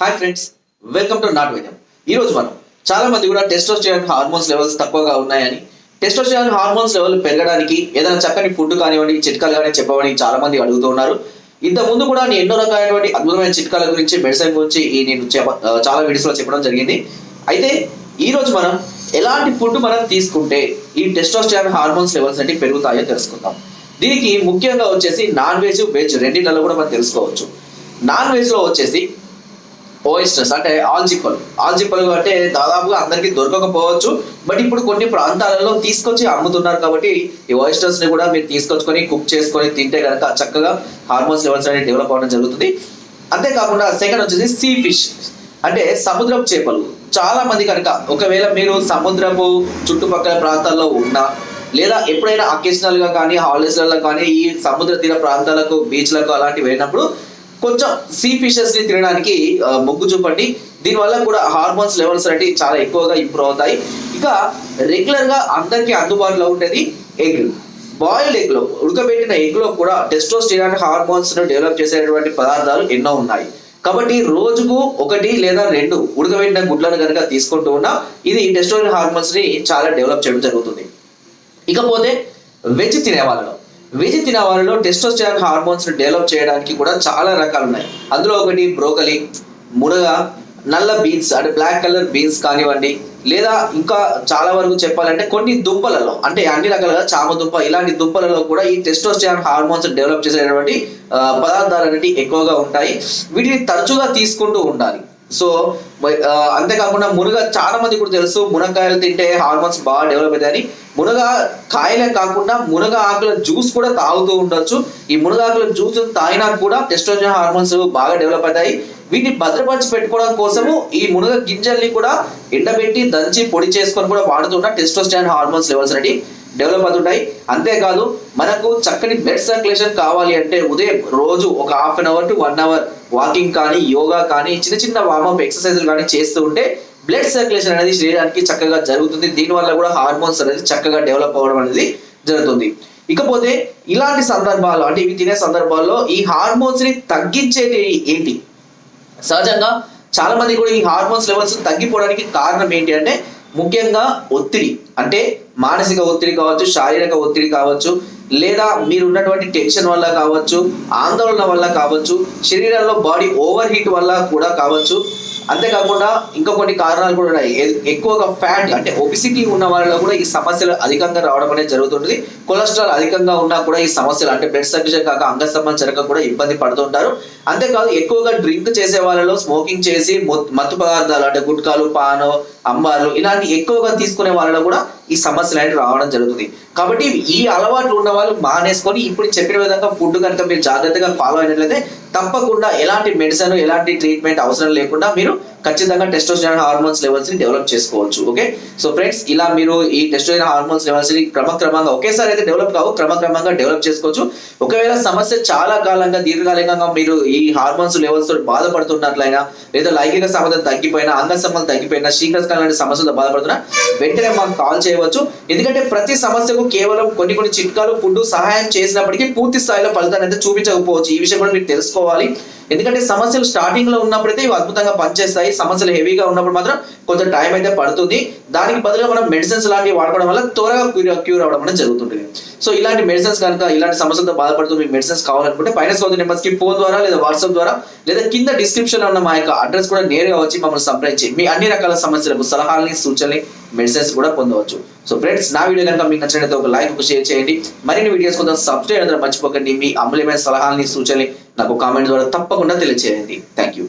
Hi friends welcome to నాట్ వైద్యం ఈరోజు మనం చాలా మంది కూడా టెస్టోస్టిరాన్ హార్మోన్స్ లెవెల్స్ తక్కువగా ఉన్నాయని టెస్టోస్టిరాన్ హార్మోన్స్ లెవెల్ పెరగడానికి ఏదైనా చక్కని ఫుడ్ కానివ్వండి చిట్కాలు కానీ చెప్పమని చాలా మంది అడుగుతూ ఉన్నారు. ఇంత ముందు కూడా నేను ఎన్నో రకాలైనటువంటి అద్భుతమైన చిట్కాల గురించి మెడిసిన్ గురించి ఈ నేను చెప్ప- చాలా వీడియోస్లో చెప్పడం జరిగింది. అయితే ఈ రోజు మనం ఎలాంటి ఫుడ్ మనం తీసుకుంటే ఈ టెస్టోస్టిరాన్ హార్మోన్స్ లెవెల్స్ అంటే పెరుగుతాయో తెలుసుకుందాం. దీనికి ముఖ్యంగా వచ్చేసి నాన్ వెజ్ వెజ్ రెండింటిలో కూడా మనం తెలుసుకోవచ్చు. నాన్ వెజ్లో వచ్చేసి ఓయిస్టర్స్ అంటే ఆల్జిపల్ ఆల్జిపల్ అంటే దాదాపుగా అందరికీ దొరకకపోవచ్చు బట్ ఇప్పుడు కొన్ని ప్రాంతాలలో తీసుకొచ్చి అమ్ముతున్నారు కాబట్టి ఈ ఓయిస్టర్స్ని కూడా మీరు తీసుకొచ్చుకొని కుక్ చేసుకొని తింటే కనుక చక్కగా హార్మోన్స్ లెవెల్స్ అనేది డెవలప్ అవ్వడం జరుగుతుంది. అంతేకాకుండా సెకండ్ వచ్చేసి సీ ఫిష్. అంటే సముద్రపు చేపలు. చాలా మంది కనుక ఒకవేళ మీరు సముద్రపు చుట్టుపక్కల ప్రాంతాల్లో ఉన్నా లేదా ఎప్పుడైనా అకేషనల్గా కానీ హాలిడేస్లలో కానీ ఈ సముద్ర తీర ప్రాంతాలకు బీచ్లకు అలాంటివి వెళ్ళినప్పుడు కొంచెం సీ ఫిషెస్ని తినడానికి మొగ్గు చూపండి. దీనివల్ల కూడా హార్మోన్స్ లెవెల్స్ అనేవి చాలా ఎక్కువగా ఇంప్రూవ్ అవుతాయి. ఇక రెగ్యులర్గా అందరికీ అందుబాటులో ఉండేది ఎగ్ బాయిల్డ్ ఎగ్లో ఉడకబెట్టిన ఎగ్లో కూడా టెస్టోస్టిరాన్ హార్మోన్స్ను డెవలప్ చేసేటువంటి పదార్థాలు ఎన్నో ఉన్నాయి. కాబట్టి రోజుకు ఒకటి లేదా రెండు ఉడకబెట్టిన గుడ్లను కనుక తీసుకుంటూ ఉన్నా ఇది టెస్టోస్టిరాన్ హార్మోన్స్ని చాలా డెవలప్ చేయడం జరుగుతుంది. ఇకపోతే వెజ్ తినే వాళ్ళలో వెజ్ తినే వాళ్ళలో టెస్టోస్టిరాన్ హార్మోన్స్ డెవలప్ చేయడానికి కూడా చాలా రకాలు ఉన్నాయి అందులో ఒకటి బ్రోకలి మునగ నల్ల బీన్స్ అంటే బ్లాక్ కలర్ బీన్స్ కానివ్వండి లేదా ఇంకా చాలా వరకు చెప్పాలంటే కొన్ని దుంపలలో అంటే అన్ని రకాలుగా చామ దుంప ఇలాంటి దుంపలలో కూడా ఈ టెస్టోస్టిరాన్ హార్మోన్స్ డెవలప్ చేసేటువంటి పదార్థాలు అనేవి ఎక్కువగా ఉంటాయి. వీటిని తరచుగా తీసుకుంటూ ఉండాలి. సో Uh, అంతేకాకుండా మునగ చాలా మంది కూడా తెలుసు మునక్కాయలు తింటే హార్మోన్స్ బాగా డెవలప్ అవుతాయని మునగ కాయలే కాకుండా మునగ ఆకుల జ్యూస్ కూడా తాగుతూ ఉండొచ్చు. ఈ మునగ ఆకుల జ్యూస్ తాగినా కూడా టెస్టోజన్ హార్మోన్స్ బాగా డెవలప్ అవుతాయి. వీటిని భద్రపరిచి పెట్టుకోవడం కోసము ఈ మునగ గింజల్ని కూడా ఎండబెట్టి దంచి పొడి చేసుకొని కూడా వాడుతున్న టెస్టోస్టాన్ హార్మోన్స్ లెవెల్స్ అనేవి డెవలప్ అవుతుంటాయి. అంతేకాదు మనకు చక్కని బ్లడ్ సర్క్యులేషన్ కావాలి అంటే ఉదయం రోజు ఒక half an hour to one hour walking కానీ యోగా కానీ చిన్న చిన్న వార్మప్ ఎక్సర్సైజ్లు కానీ చేస్తూ ఉంటే బ్లడ్ సర్క్యులేషన్ అనేది శరీరానికి చక్కగా జరుగుతుంది. దీనివల్ల కూడా హార్మోన్స్ అనేది చక్కగా డెవలప్ అవ్వడం అనేది జరుగుతుంది. ఇకపోతే ఇలాంటి సందర్భాల్లో అంటే ఇవి తినే సందర్భాల్లో ఈ హార్మోన్స్ని తగ్గించేది ఏంటి? సహజంగా చాలా మంది కూడా ఈ హార్మోన్స్ లెవెల్స్ తగ్గిపోవడానికి కారణం ఏంటి అంటే ముఖ్యంగా ఒత్తిడి. అంటే మానసిక ఒత్తిడి కావచ్చు శారీరక ఒత్తిడి కావచ్చు లేదా మీరు ఉన్నటువంటి టెన్షన్ వల్ల కావచ్చు ఆందోళన వల్ల కావచ్చు శరీరంలో బాడీ ఓవర్ హీట్ వల్ల కూడా కావచ్చు అంతేకాకుండా ఇంకా కొన్ని కారణాలు కూడా ఉన్నాయి. ఎక్కువగా ఫ్యాట్ అంటే ఒబిసిటీ ఉన్న వాళ్ళలో కూడా ఈ సమస్యలు అధికంగా రావడం అనేది జరుగుతుంటుంది. కొలెస్ట్రాల్ అధికంగా ఉన్నా కూడా ఈ సమస్యలు అంటే బ్లడ్ సర్క్యులేషన్ కాక అంగస్తంభం జరగక కూడా ఇబ్బంది పడుతుంటారు అంతేకాదు ఎక్కువగా డ్రింక్ చేసే వాళ్ళలో స్మోకింగ్ చేసి మత్తు పదార్థాలు అంటే గుట్కాలు పాను అంబార్లు ఇలాంటి ఎక్కువగా తీసుకునే వాళ్ళలో కూడా ఈ సమస్యలు అనేవి రావడం జరుగుతుంది. కాబట్టి ఈ అలవాట్లు ఉన్న వాళ్ళు మానేసుకొని ఇప్పుడు చెప్పిన విధంగా ఫుడ్ కనుక మీరు జాగ్రత్తగా ఫాలో అయినట్లయితే తప్పకుండా ఎలాంటి మెడిసిన్ ఎలాంటి ట్రీట్మెంట్ అవసరం లేకుండా మీరు ఖచ్చితంగా టెస్టోస్టెరాన్ హార్మోన్స్ లెవెల్స్ని డెవలప్ చేసుకోవచ్చు ఓకే సో ఫ్రెండ్స్ ఇలా మీరు ఈ టెస్టోస్టెరాన్ హార్మోన్స్ లెవెల్స్ని క్రమక్రమంగా ఒకేసారి అయితే డెవలప్ కావు క్రమక్రమంగా డెవలప్ చేసుకోవచ్చు. ఒకవేళ సమస్య చాలా కాలంగా దీర్ఘకాలికంగా మీరు ఈ హార్మోన్స్ లెవెల్స్తో బాధపడుతున్నట్లయినా లేదా లైంగిక సంబంధం తగ్గిపోయినా అంగ సంబంధం తగ్గిపోయినా శీఘ్రకాలం సమస్యలతో బాధపడుతున్నా వెంటనే మాకు కాల్ చేయవచ్చు. ఎందుకంటే ప్రతి సమస్యకు కేవలం కొన్ని కొన్ని చిట్కాలు ఫుడ్ సహాయం చేసినప్పటికీ పూర్తి స్థాయిలో ఫలితాన్ని అయితే చూపించకపోవచ్చు. ఈ విషయం కూడా మీరు తెలుసుకోవాలి. ఎందుకంటే సమస్యలు స్టార్టింగ్లో ఉన్నప్పుడైతే ఇవి అద్భుతంగా పనిచేస్తాయి. సమస్యలు హెవీగా ఉన్నప్పుడు మాత్రం కొంచెం టైం అయితే పడుతుంది. దానికి బదులుగా మనం మెడిసిన్స్ లాంటివి వాడుకోవడం వల్ల త్వరగా క్యూర్ క్యూర్ అవడం అనేది జరుగుతుంది సో ఇలాంటి మెడిసిన్స్ కనుక ఇలాంటి సమస్యలతో బాధపడుతూ మీకు మెడిసిన్స్ కావాలనుకుంటే ఫైనాన్స్ కౌన్సిల్ నెంబర్స్కి ఫోన్ ద్వారా లేదా వాట్సాప్ ద్వారా లేదా కింద డిస్క్రిప్షన్లో ఉన్న మా యొక్క అడ్రస్ కూడా నేరుగా వచ్చి మమ్మల్ని సంప్రదించి మీ అన్ని రకాల సమస్యలకు సలహాలని సూచనలు మెడిసిన్స్ కూడా పొందవచ్చు. సో ఫ్రెండ్స్ నా వీడియో కనుక మీకు నచ్చినట్లయితే ఒక లైక్ ఒక షేర్ చేయండి. మరిన్ని వీడియోస్ కొంచెం సబ్స్క్రైబ్ మర్చిపోకండి. మీ అమూల్యమైన సలహాలని సూచనలు నాకు కామెంట్ ద్వారా తప్పకుండా తెలియజేయండి థ్యాంక్ యూ